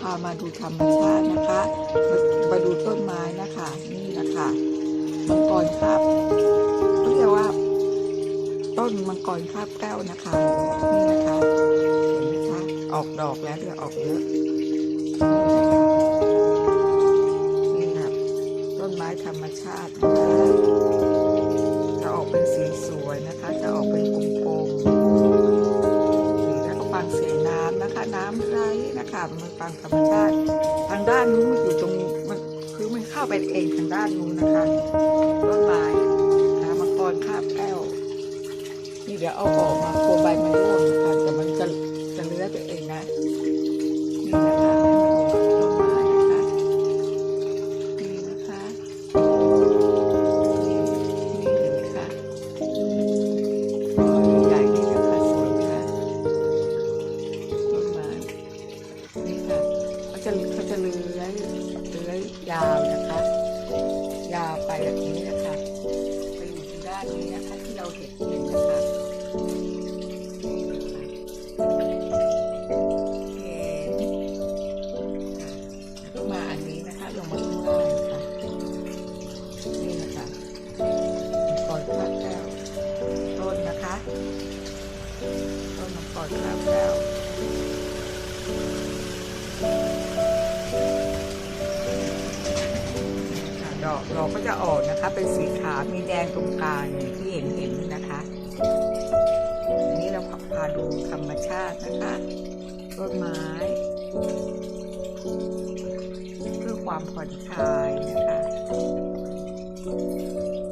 พามาดูธรรมชาตินะคะมามาดูต้นไม้นะคะ นี่นะคะมังกรคาบเรียกว่า ต้นมังกรคาบแก้วนะคะ นี่นะคะเห็นไหมคะออกดอกแล้วเดี๋ยวออกเยอะนี่ค่ะต้นไม้ธรรมชาตินะคะจะออกเป็นสีสวยนะคะ จะออกเป็นกลม นะคะมันฟังธรรมชาติ ทางด้านนู้นมันอยู่ตรงมันคือมันเข้าไปเองทางด้านนู้นนะคะต้นไม้นะมังกรคาบแก้วนี่เดี๋ยวเอาออกมาโคใบมันร่วงนะคะแต่มันจะจะเลื้อยไปเองนะ จะเขาจะเลื้อยเลื้อยยาวนะคะ ยาวไปแบบนี้นะคะไปอยู่ทางด้านนี้นะคะที่เราเห็นเห็นนะคะเห็นแล้วก็มาอันนี้นะคะลงมาข้างล่างค่ะนี่นะคะมังกรข้าวแก้วต้นนะคะ ต้นมังกรข้าวแก้ว ก็จะออกนะคะ เป็นสีขาวมีแดงตรงกลางอย่างที่เห็นเห็นนะคะ อันนี้เราพาดูธรรมชาตินะคะต้นไม้เพื่อความผ่อนคลายนะคะ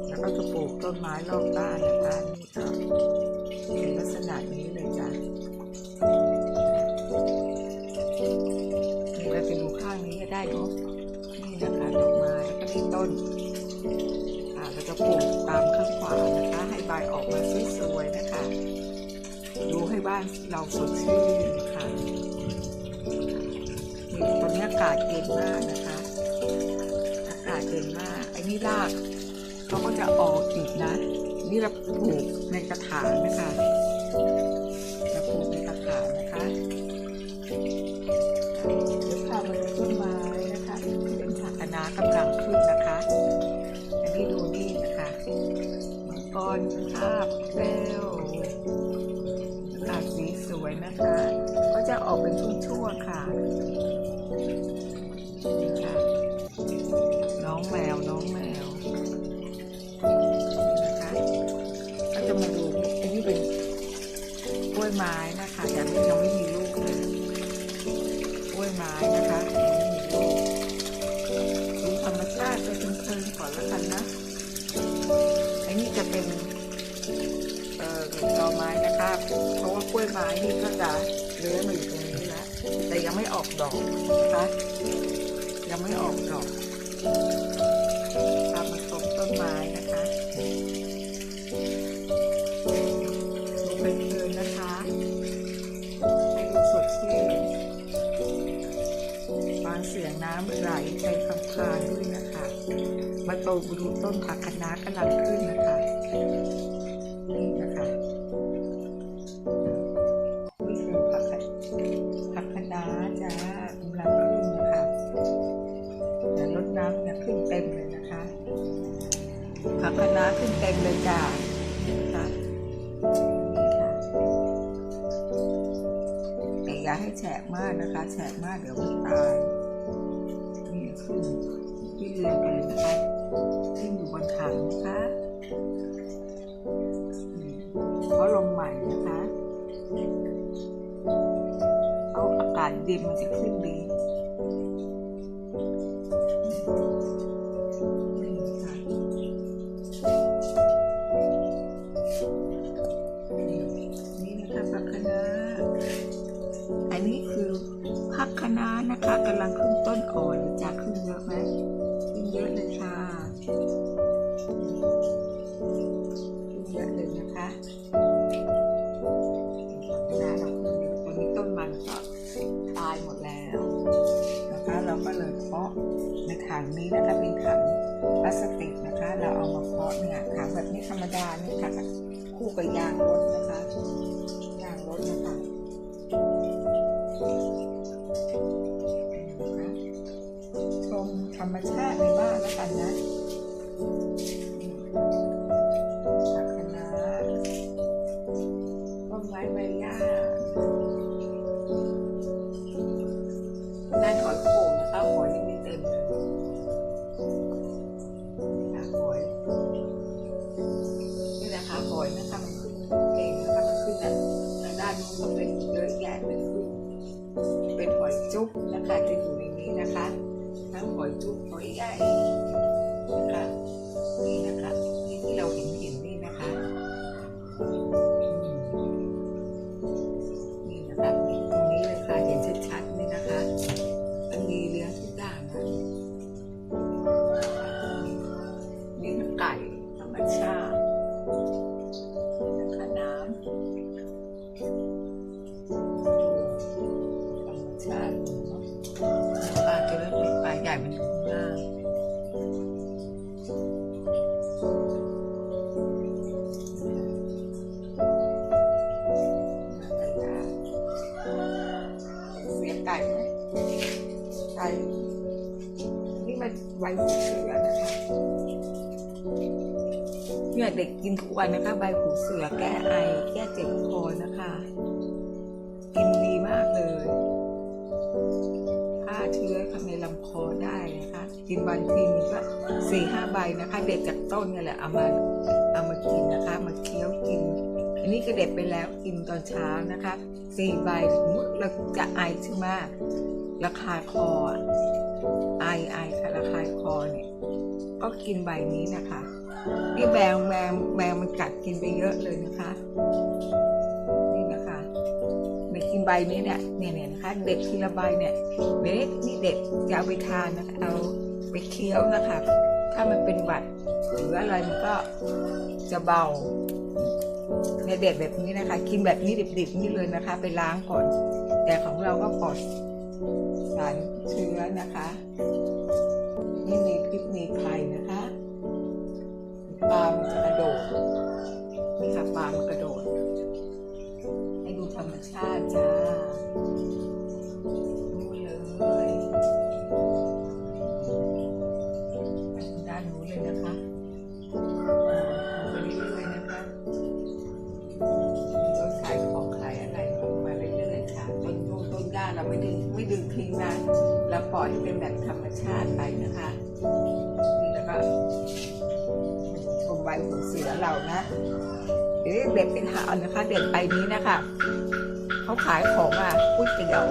แล้วก็จะปลูกต้นไม้รอบบ้านนะคะนี่ก็เป็นลักษณะนี้เลยจ้ะ ปลูกตามข้างขวานะคะ ให้ใบออกมาสวยๆนะคะ ดูให้บ้านเราสดชื่นค่ะนี่ตอนนี้อากาศเย็นมากนะคะ อากาศเย็นมากไอ้นี่รากเขาก็จะออกอีกนะ นี่เราปลูกในกระถางนะคะเราปลูกในกระถางนะคะเดี๋ยวพามาดูต้นไม้นะคะที่เป็นผักคะน้ากำ มังกรคาบแก้วอากสีสวยนะคะ ก็จะออกเป็นช่วงๆค่ะนี่ค่ะ น้องแมวน้องแมวนะคะก็จะมาดูอันนี้เป็นกล้วยไม้นะคะแต่ยังยังไม่มีลูกเลยกล้วยไม้นะคะยังไม่มีลูกดูธรรมชาติไปเพลินๆก่อนล้วกันนะ นนี้จะเป็นเอ่อตอไม้นะคะ เพราะว่ากล้วยไม้นี่ก็จะเลื้อยมาอยู่ตรงนี้แล้วแต่ยังไม่ออกดอกนะคะ ยังไม่ออกดอกตามมาชมต้นไม้นะคะดูเพลินนะคะให้ดูสดชื่นฟังเสียงน้ำไหลใจคำคลานด้วย โตดูต้นผักคะน้ากำลังขึ้นนะคะนี่นะคะนี่คือผักคะผักคะน้าจ้ากำลังขึ้นนะคะแต่รดน้ำเนี่ยขึ้นเต็มเลยนะคะ ผักคะน้าขึ้นเต็มเลยจ้านะคะนี่ค่ะแต่อย่าให้แฉะมากนะคะ แฉะมากเดี๋ยวมันตายนี่ขึ้นที่เรียงกันเลย ขังนะคะเขาลงใหม่นะคะ เอาอากาศเย็นมันจะขึ้นดีาสติกนะคะ เราเอามาเคาะเนี่ยขางแบบนี้ธรรมดาเนี่ยค่ะ คู่กับยางรถนะคะ ยางรถนะคะชมธรรมชาติในบ้านแล้วกันนะ ก็เป็นเยอะแยะเลยคือเป็นหอยจุ๊บนะคะจะอยู่ในนี้นะคะ ทั้งหอยจุ๊บหอยใหญ่ นเสียไก่ไหมไก่นี่มันไว้เสือนะคะเนี่ยเด็กกินทุกวันนะคะ ใบหูเสือแก้ไอ แก้เจ็บคอนะคะ กินดีมากเลย ฆ่าเชื้อข้างในลำคอได้นะคะ กินวันทีนึงก็สี่ห้าใบนะคะ เด็ดจากต้นนี่แหละเอามาเอามากินนะคะ มาเคี้ยวกิน อันนี้ก็เด็ดไปแล้วกินตอนเช้านะคะสี่ใบสมมติเราจะไอใช่ไหมระคาคอไอไอค่ะระคายคอเนี่ย ก็กินใบนี้นะคะนี่แมวแมวแมวมันกัดกินไปเยอะเลยนะคะ ใบนี้เนี่ยเนี่ยเนี่ยนะคะ เด็ดทีละใบเนี่ยเด็กนี่เด็ดจะเอาไปทานนะคะเอาไปเคี้ยวนะคะ ถ้ามันเป็นหวัดหรืออะไรมันก็จะเบาเนี่ยเด็ดแบบนี้นะคะ กินแบบนี้ดิบๆนี่เลยนะคะ ไปล้างก่อน แต่ของเราก็ปลอดสารเชื้อนะคะไม่มีพิษมีภัยนะคะปลามันจะกระโดดนี่ค่ะปลามันกระโดด ให้ดูธรรมชาติจ้า ปล่อยเป็นแบบธรรมชาติไปนะคะแล้วก็ชมใบหูเสือเรานะเดี๋ยวเด็ดเป็นหาเอานะคะ เด็ดใบนี้นะคะเขาขายของอะก๋วยเตี๋ยว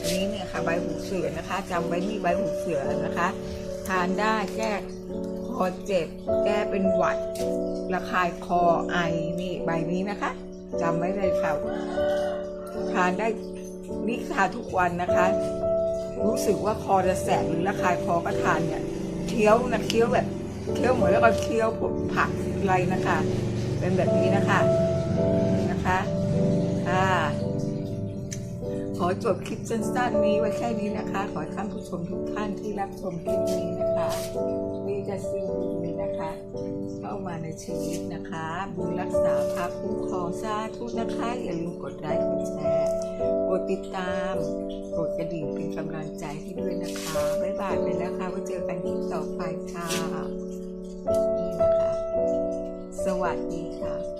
อันนี้เนี่ยค่ะใบหูเสือนะคะจำไว้นี่ใบหูเสือนะคะ ทานได้แก้คอเจ็บแก้เป็นหวัดระคายคอไอนี่ใบนี้นะคะจำไว้เลยค่ะทานได้นี่ทานทุกวันนะคะ รู้สึกว่าคอจะแสบหรือระคายคอก็ทานเนี่ยเคี้ยวนะเคี้ยวแบบเคี้ยวเหมือนแล้วก็เคี้ยวผ,ผักอะไรนะคะ เป็นแบบนี้นะคะนะคะค่ะขอจบคลิปสั้นๆนี้ไว้แค่นี้นะคะ ขอท่านผู้ชมทุกท่านที่รับชมคลิปนี้นะคะมีจะซีดีนะคะ เข้ามาในชีวิตนะคะ บุญรักษาพาคุ้มครองสาธุนะคะ อย่าลืมกดไลค์กดแชร์ กดติดตาม กดกระดิ่งเป็นกำลังใจให้ด้วยนะคะ บ๊ายบายไปแล้วค่ะไว้เจอกันที่ต่อไปค่ะ นี่นะคะ สวัสดีค่ะ